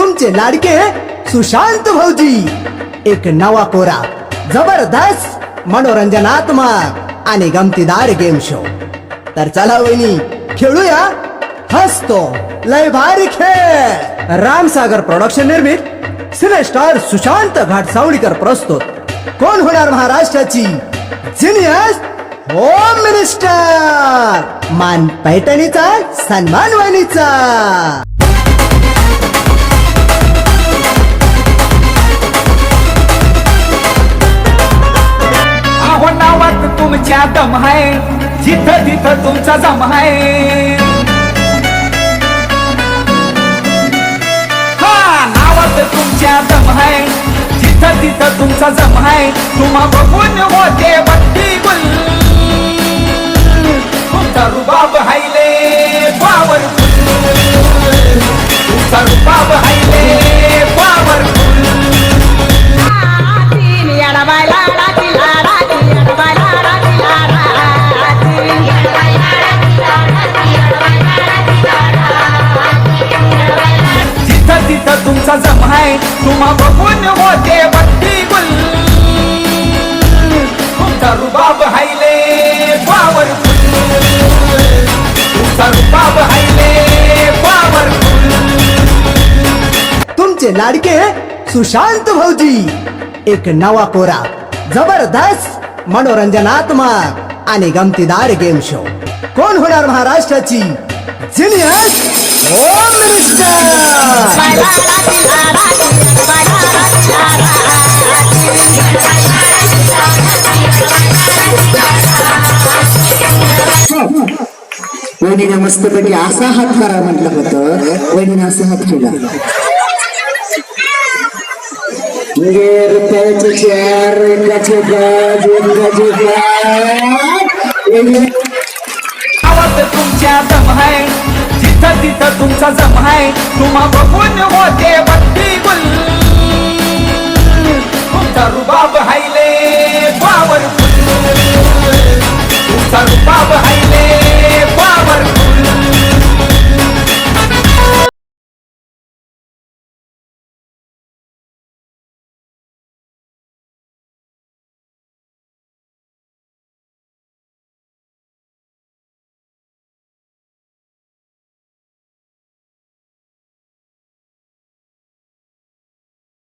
तुमचे लाडके सुशांत भाऊजी. एक नवा कोरा जबरदस्त मनोरंजनात्मक आणि गमतीदार गेम शो तर चला वहिनी खेळूया. हसतो. लय भारी खेळ. रामसागर प्रोडक्शन निर्मित सिनेस्टार सुशांत घाटसावळीकर प्रस्तुत. कोण होणार महाराष्ट्राची? जिनियस होम मिनिस्टर मान पैठणीचा सन्मान वाणीचा तुमच्या दम आहे जिथं तिथं तुमचा जम आहे. हा नावात तुमच्या दम आहे जिथं तिथं तुमचा जम आहे. तुम्हा बघून होते बत्ती गुल. तिथं तुमचा तुम्हा बघून होते बट्टी गुल. तुमचा रुबाब हायले पावर तुमचा रुबाब हायले पावर तुमचे लाडके सुशांत भाऊजी एक नवा कोरा जबरदस्त मनोरंजनात्मक आणि गमतीदार गेम शो कोण होणार महाराष्ट्राची जिनियस? वहिनीने मस्तपैकी असा हात करा म्हटलं होतं. वहिनीने असा हात केला. म्हणजे रुपयाचे चार एकाचे पाच एकाचे पाच. तुमच्या तिथं तुमचा जम आहे. तुम्हा बघून होते बत्ती गुल